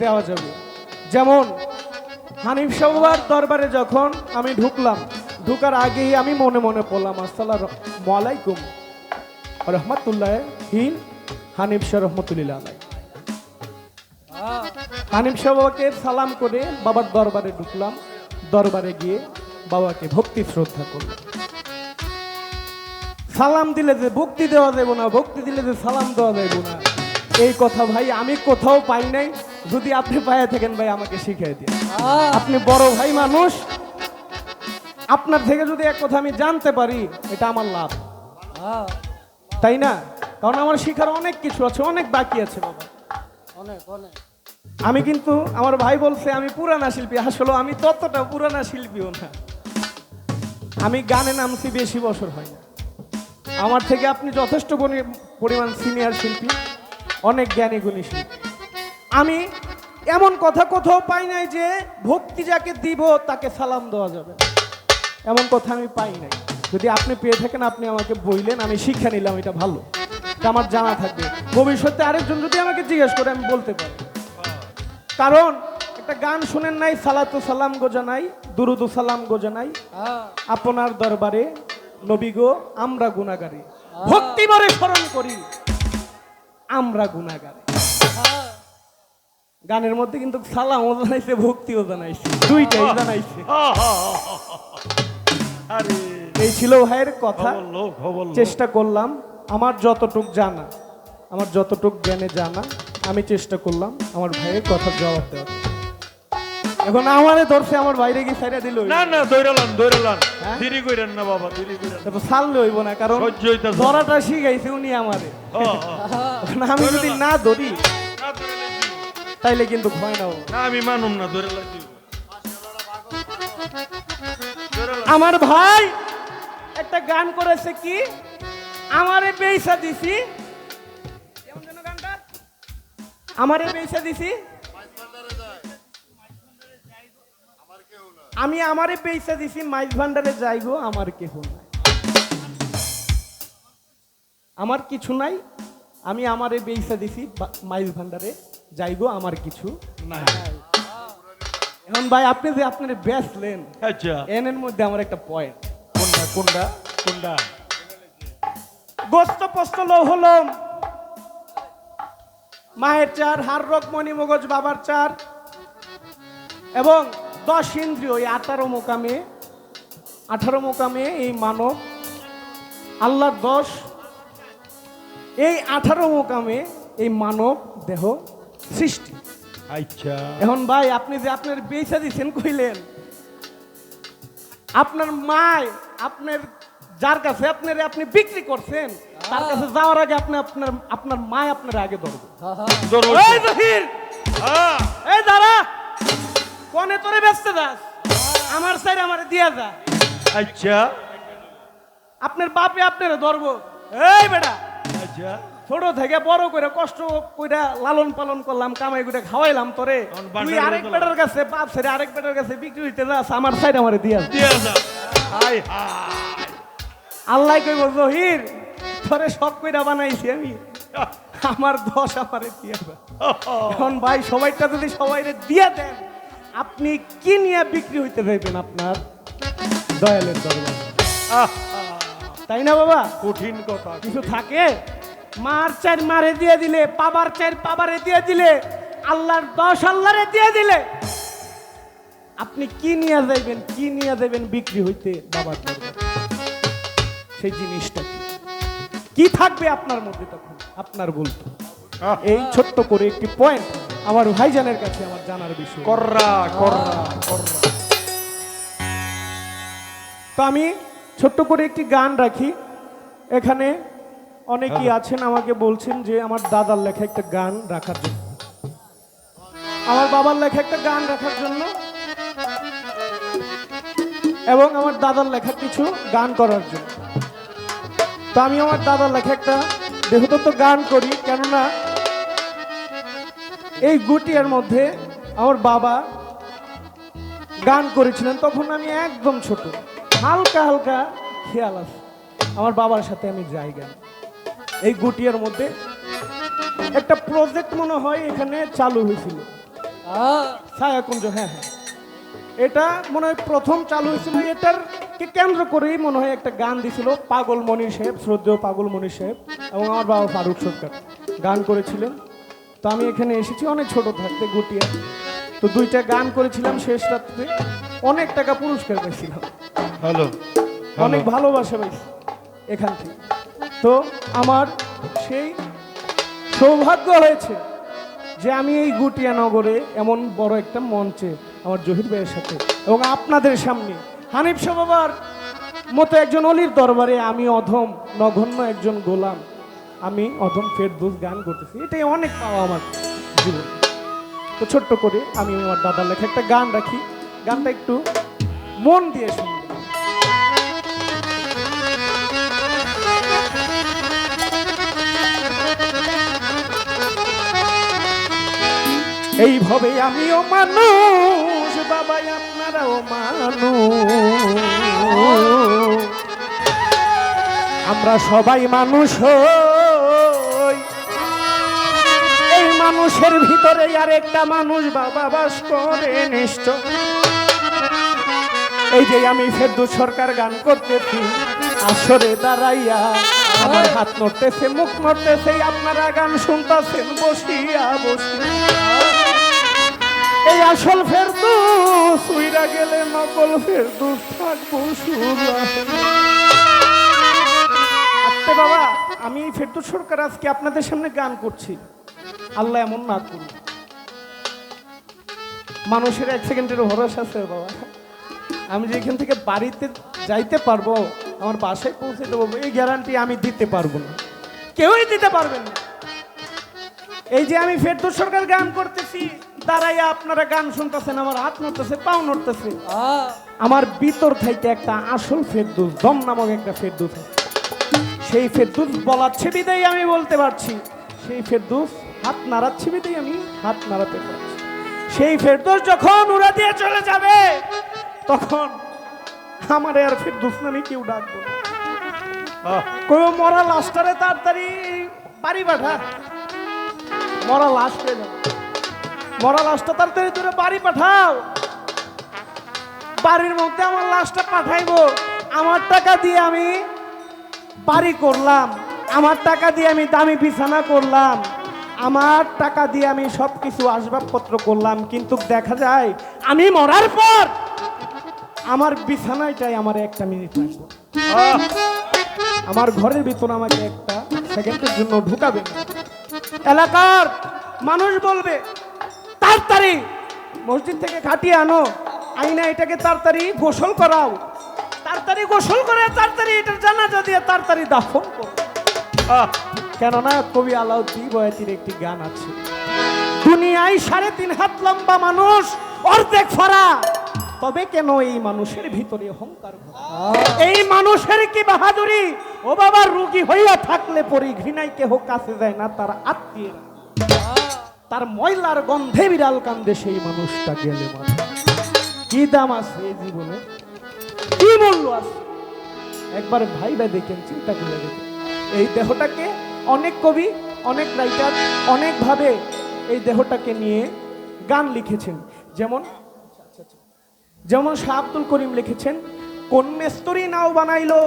দেওয়া যাবে। যেমন, হানিফ সাহুয়ার দরবারে যখন আমি ঢুকলাম, ঢুকার আগেই আমি মনে মনে পড়লাম, আসসালাম আলাইকুম রহমতুল্লাহ হিন হানিফ শাহ রহমতুল্লাহ আলাই হানিফ সাহুয়াকে সালাম করে বাবার দরবারে ঢুকলাম, দরবারে গিয়ে বাবাকে ভক্তি শ্রদ্ধা করলাম। সালাম দিলে যে ভক্তি দেওয়া যাবে না, ভক্তি দিলে যে সালাম দেওয়া যাবে না, এই কথা ভাই আমি কোথাও পাই নাই যদি আপনি পায়ে থাকেন ভাই আমাকে শিখিয়ে দিন। আপনি বড় ভাই মানুষ আপনার থেকে যদি এক কথা আমি জানতে পারি এটা আমার লাভ। তাই না? কারণ আমার শিখার অনেক কিছু আছে অনেক বাকি আছে বাবা। অনেক অনেক। আমি কিন্তু আমার ভাই বলছে আমি পুরানা শিল্পী। আসলে আমি ততটা পুরানা শিল্পীও না। আমি গানে নামছি বেশি বছর হয় না। আমার থেকে আপনি যথেষ্ট পরিমাণ সিনিয়র শিল্পী অনেক জ্ঞানী গুণী শিল্পী। আমি এমন কথা কোথাও পাই নাই যে ভক্তি যাকে দিব, তাকে সালাম দেওয়া যাবে। এমন কথা আমি পাই নাই। যদি আপনি পেয়ে থাকেন, আপনি আমাকে বললেন আমি শিক্ষা নিলাম, এটা ভালো। আমার জানা থাকবে। ভবিষ্যতে আরেকজন যদি আমাকে জিজ্ঞেস করে, আমি বলতে পারি। কারণ একটা গান শুনেন নাই, সালাতু সালাম গোজানাই দুরুদু সালাম গোজানাই আপনার দরবারে, নবী গো, আমরা গুণাগারি ভক্তি ভরে স্মরণ করি, আমরা গুণাগারি গানের মধ্যে কিন্তু সালামও জানাইছে ভক্তিও জানাইছে দুইটাই জানাইছে আরে এই ছিল ভাইয়ের কথা। চেষ্টা করলাম আমার যতটুক জানা আমার যতটুক জ্ঞানে জানা আমি চেষ্টা করলাম আমার ভাইয়ের কথা জবাব দেওয়ার এখন আমারে ধরছে আমার বাইরে গিয়ে সাইডা দিল না না দৌড়ালান হ্যাঁ? দেরি করেন না বাবা দেরি করেন না। তারপর ছাড়লে হইব না কারণ ধরাটা শিখাইছে উনি আমারে। আমি যদি না ধরি। তাইলে কিন্তু ভয় না না আমি মানুম না দিব। দৌড়ালান। আমার ভাই একটা গান করেছে কি আমারে পেইসা দিছি? আমারে পেইসা দিছি আমি আমারে পেইসা দিছি মাইজ ভান্ডারে যাইগো আমার কেহ নাই আমার কিছু নাই আমি আমারে বেইসা দিছি মাইজ ভান্ডারে যাইগো আমার কিছু। না এখন ভাই আপনি যে আপনার বেচলেন আচ্ছা। এন এর মধ্যে আমার একটা পয়েন্ট কোনটা কোনটা কোনটা? গোস্ত পোস্ত লৌহলম মায়ের চার হার রোগ মণি মগজ বাবার চার। এবং দশ ইন্দ্রিয় এই আঠারো মোকামে আঠারো মোকামে এই মানব আল্লাহর দশ এই আঠারো মোকামে এই মানব দেহ সৃষ্টি। আচ্ছা। এখন ভাই আপনি যে আপনার বেচা দিচ্ছেন কইলেন আপনার মায় আপনার যার কাছে আপনার আপনি বিক্রি করছেন তার কাছে যাওয়ার আগে আপনি আপনার আপনার মায় আপনার আগে ধরবে। দৌড় এই জহির! হ্যাঁ। এই দাঁড়া! কোনে তোরে ব্যস্ত দাস আমার সাইড আমার দিয়া যা। আচ্ছা। আপনার বাপে আপনার ধরবো। এই বেটা! আচ্ছা। ছোট থেকে বড় করে কষ্ট কইরা লালন পালন করলাম কামাই করে খাওয়াইলাম তোরে। তুই আরেক বেটার কাছে বাপ ছেড়ে আরেক বেটার কাছে বিক্রি হইতে যাস আমার সাইড আমারে দিয়া হাই হাই আল্লাহ কইব জহির তোরে সব কইরা বানাইছি আমি। আমার দশ আমারে দিয়া। এখন ভাই সবাইটা যদি সবাইরে দিয়ে দেন আপনি কি নিয়ে বিক্রি হইতে চাইবেন আপনার? দয়ালের দরবার। আহ, তাই না বাবা? কঠিন কথা। কিছু থাকে? মার চার মারে দিয়ে দিলে পাবার চার পাবারে দিয়ে দিলে আল্লাহর দশ আল্লাহরে দিয়ে দিলে। আপনি কি নিয়ে যাইবেন কি নিয়ে যাবেন বিক্রি হইতে বাবার সেই জিনিসটা কি? কি থাকবে আপনার মধ্যে তখন? আপনার বলতো এই ছোট্ট করে একটি পয়েন্ট আমার ভাইজানের কাছে আমার জানার বিষয়। কররা কররা কররা। তো আমি ছোট্ট করে একটি গান রাখি। এখানে অনেকেই আছেন আমাকে বলছেন যে আমার দাদার লেখা একটা গান রাখার জন্য। আমার বাবার লেখা একটা গান রাখার জন্য। এবং আমার দাদার লেখা কিছু গান করার জন্য। তো আমি আমার দাদার লেখা একটা দেহতত্ত্ব গান করি কেননা এই গুটিয়ার মধ্যে আমার বাবা গান করেছিলেন তখন আমি একদম ছোট। হালকা হালকা খেয়াল আছে। আমার বাবার সাথে আমি যাই গান। এই গুটিয়ার মধ্যে একটা প্রজেক্ট মনে হয় এখানে চালু হয়েছিল। হ্যাঁ ছায়াকুঞ্জ হ্যাঁ হ্যাঁ। এটা মনে হয় প্রথম চালু হয়েছিল এটার কে কেন্দ্র করেই মনে হয় একটা গান দিছিল পাগল মনির সাহেব শ্রদ্ধেয় পাগল মনির সাহেব এবং আমার বাবা ফারুক সরকার। গান করেছিলেন। তো আমি এখানে এসেছি অনেক ছোট থাকতে গুটিয়া। তো দুইটা গান করেছিলাম শেষ রাত্রে অনেক টাকা পুরস্কার পেয়েছিলাম হ্যালো। অনেক ভালোবাসা পাইছি এখান থেকে। তো আমার সেই সৌভাগ্য হয়েছে যে আমি এই গুটিয়া নগরে এমন বড় একটা মঞ্চে আমার জহির ভাইয়ের সাথে এবং আপনাদের সামনে হানিফ শাহ বাবার মতো একজন অলির দরবারে আমি অধম নগণ্য একজন গোলাম। আমি অধম ফেরদুস গান করতেছি। এটাই অনেক পাওয়া আমার জীবন। তো ছোট্ট করে আমি আমার দাদার লেখা একটা গান রাখি। গানটা একটু মন দিয়ে শুনবেন এইভাবে আমিও মানুষ, বাবাই আপনারাও মানুষ। আমরা সবাই মানুষ এই মানুষের ভিতরে আর একটা মানুষ বাবা বাস করে নিশ্চয়। এই যে আমি ফেরদু সরকার গান করতেছি, আসরে দাঁড়াইয়া আমার হাত নড়তেছে, মুখ নড়তেছে, আপনারা গান শুনতেছেন, বসিয়া বসিয়া। এই আসল ফেরদুস। উইরা গেলে নকল ফেরদুস থাকব সুরা। বাবা আমি ফেরদুস সরকার আজকে আপনাদের সামনে গান করছি। আল্লাহ এমন না করুন মানুষের এক সেকেন্ডের ভরসা আছে বাবা। আমি যেখান থেকে বাড়িতে যাইতে পারব আমার বাসায় পৌঁছে দেবো এই গ্যারান্টি আমি দিতে পারব না। কেউই দিতে পারবেন না। এই যে আমি ফেরদৌস সরকার গান করতেছি দাঁড়াইয়া আপনারা গান শুনতেছেন আমার হাত নড়তেছে পাও নড়তেছে। আমার ভিতর থেকে একটা আসল ফেরদুস দম নামক একটা ফেরদুস সেই ফেরদুস বলাচ্ছে বিদেই আমি বলতে পারছি। সেই ফেরদুস হাত নাড়াচ্ছে বিদেই আমি হাত নাড়াতে পারছি। সেই ফেরদুস যখন উড়া দিয়ে চলে যাবে তখন আমার আর ফেরদুস নামে কেউ ডাকবো কেউ মরা লাশটারে তাড়াতাড়ি বাড়ি পাঠা। মরা লাশ পেয়ে যাবে। মরা লাশটা তাড়াতাড়ি ধরে বাড়ি পাঠাও। বাড়ির মধ্যে আমার লাশটা পাঠাইবো। আমার টাকা দিয়ে আমি বাড়ি করলাম। আমার টাকা দিয়ে আমি দামি বিছানা করলাম। আমার টাকা দিয়ে আমি সব কিছু আসবাবপত্র করলাম। কিন্তু দেখা যায়, আমি মরার পর আমার বিছানায়টাই আমার একটা মিনিট লাগবে আমার ঘরের ভিতর আমাকে একটা সেকেন্ডের জন্য ঢুকাবে এলাকার মানুষ বলবে তাড়াতাড়ি মসজিদ থেকে খাটিয়ে আনো। আইনা এটাকে তাড়াতাড়ি গোসল করাও। তাড়াতাড়ি গোসল করে, তাড়াতাড়ি এটার জানাজা দিয়ে তাড়াতাড়ি দাফন করো। কেননা কবি আলাউদ্দিন বয়াতির একটি গান আছে। দুনিয়ায় সাড়ে তিন হাত লম্বা মানুষ, অর্ধেক ফরা। তবে কেন এই মানুষের ভিতরে অহংকার এই মানুষের কি বাহাদুরি? ও বাবা রুগী হইয়া থাকলে পরি ঘৃণাই কেহ কাছে যায় না, তার আত্মীয় তার ময়লার গন্ধে বিড়াল কান্দে সেই মানুষটা গেলে মানে কি দাম আছে এই জীবনে? কি মূল্য আছে? একবার ভাই ভাই দেখেন, চিন্তা করে দেখেন। এই দেহটাকে অনেক কবি, অনেক রাইটার অনেকভাবে এই দেহটাকে নিয়ে গান লিখেছেন। যেমন যেমন শাহ আব্দুল করিম লিখেছেন, কোন নাও বানাইলো,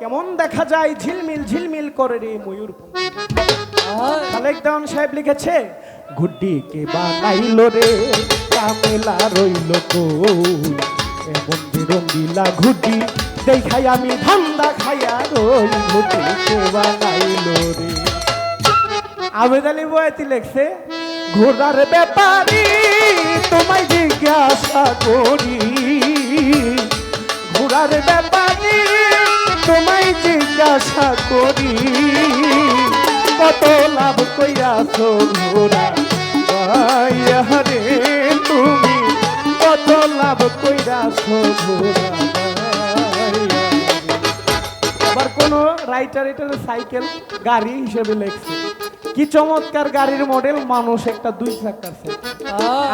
কেমন দেখা যায় ঝিলমিল ঝিলমিল করে রে ময়ূর খালেক দেওয়ান সাহেব লিখেছে গুড্ডি কে বানাইলো রে? কামেলা রইল কই? এমন যে রঙ্গিলা ঘুড্ডি দেখাই আমি ধান্দা খাইয়া রই ঘুড্ডি কে বানাইলো রে? আবেদ আলী বয়াতি লেখছে, ঘোড়ার ব্যাপারি, তোমায় জিজ্ঞাসা করি। ঘোড়ার ব্যাপারি, তোমায় জিজ্ঞাসা করি। কত লাভ কইরাছ ঘোড়া পাইয়া রে তুমি কত লাভ কইরাছ আবার কোন রাইটার এটা সাইকেল গাড়ি হিসেবে লেখছে। কি চমৎকার গাড়ির মডেল মানুষ একটা দুই চাকার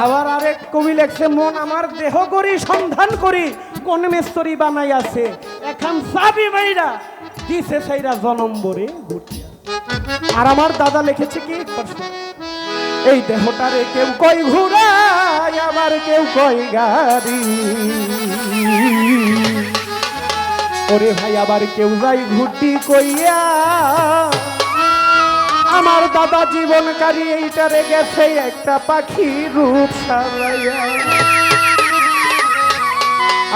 আবার আরেক কবি লেখছে মন আমার দেহ করি সন্ধান করি কোন মেস্তরি বানাই আছে এখন সাবি মাইরা দিছে সাইরা জনম বরে ঘুরতে আর আমার দাদা লিখেছে কি। এই দেহটারে কেউ কই ঘুরা আবার কেউ কই গাড়ি। ওরে ভাই, আবার কেউ যাই ঘুটি কইয়া। আমার দাদা জীবনকারী, এইটারে গেছে একটা পাখি রূপ সারাইয়া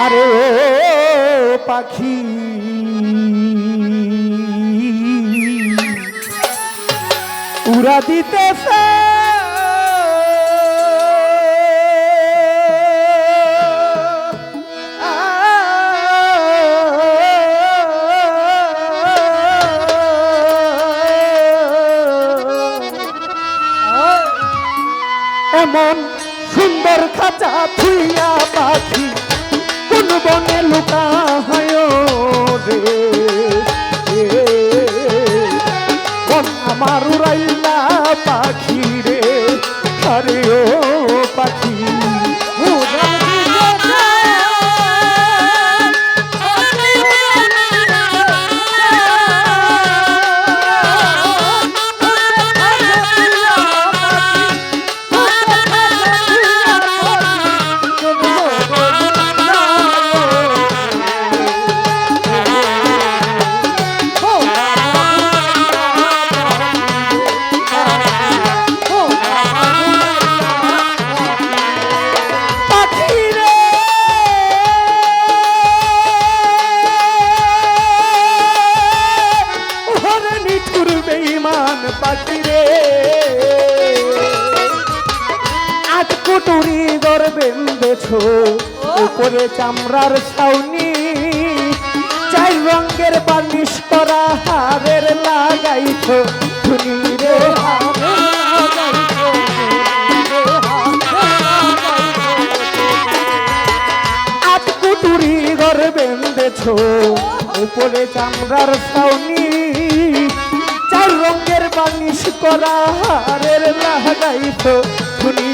আরে পাখি উড়া দিতেছে। কুটুরি গর বেঁধেছ, উপরে চামড়ার ছাউনি। চাই রঙের বানিশ করা হারের লাগাইছ রে কুটুরি উপরে চামড়ার ছাউনি। চার রঙের বানিশ করা হারের লাগাইছ ধুনি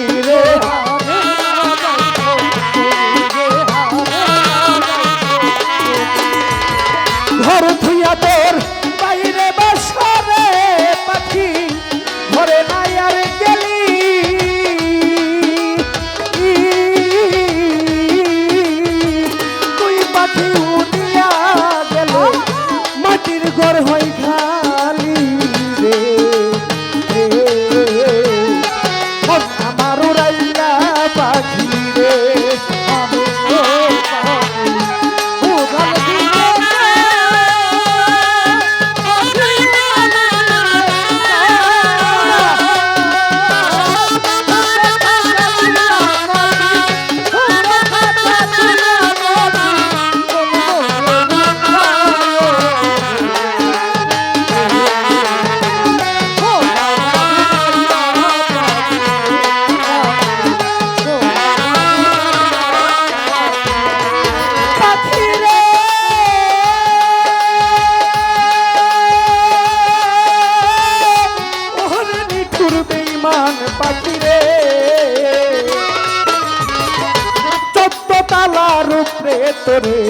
চোদ্দ তালার উপরে তোরে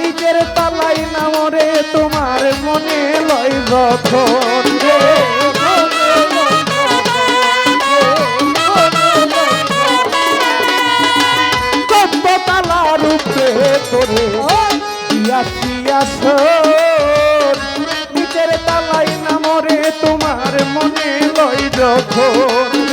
নিজের তালাই নামরে তোমার মনে লয় যখন চোদ্দ তালার উপরে তোরে দিয়াছিয়া শোন। মনে লয় যখন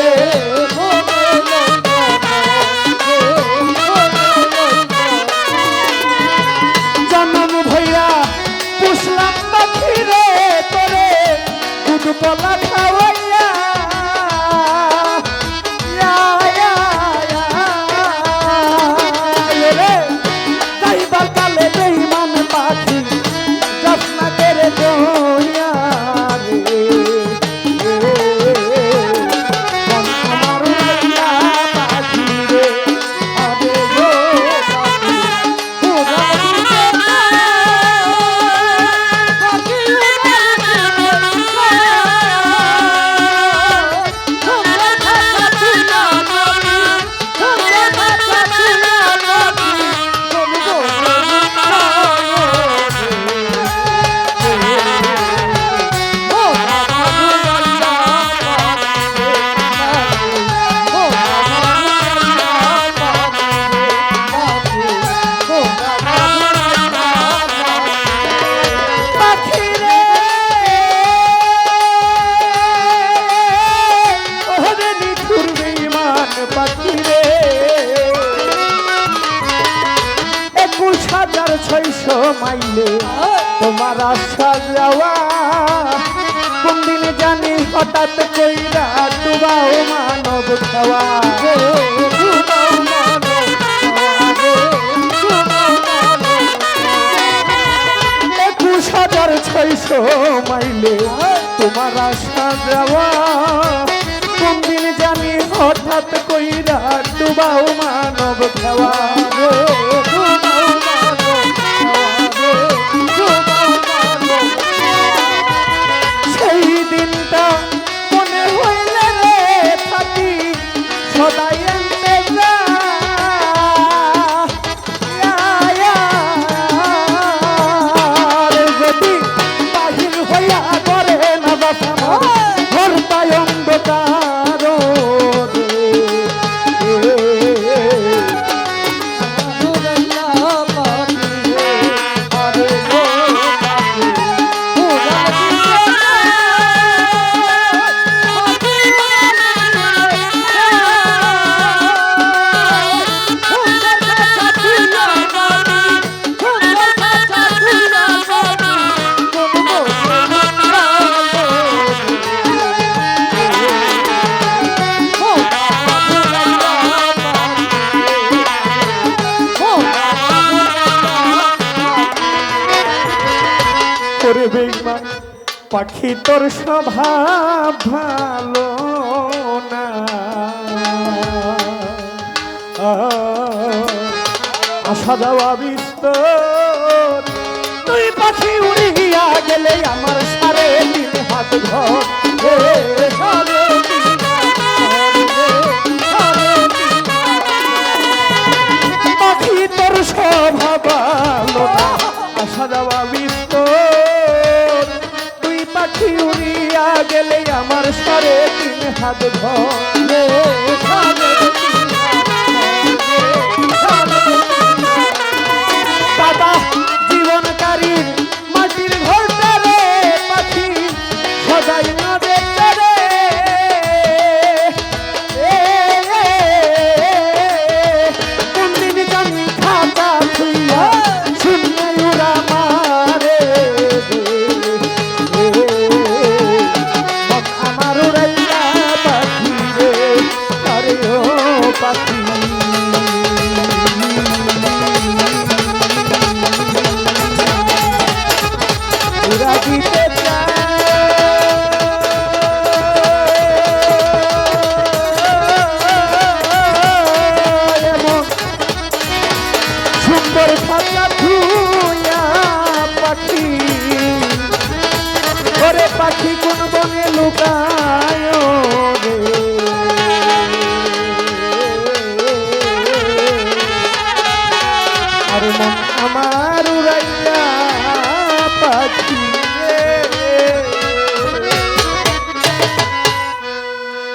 মাইলে, তোমার আশা যাওয়া কোন দিন জানি হঠাৎ কইরা ডুবাও মানব খাওয়া। একুশ ছয়শো মাইলে তোমার যাওয়া কোন দিন জানি হঠাৎ কইরা ডুবাও মানব খাওয়া। তোর স্বভাব ভালো না। আসা যাওয়া বিস্তর। তুই পাখি উড়িয়া গেলে আমার সারে হাত ঘর। সাধ ঘরে Daddy you.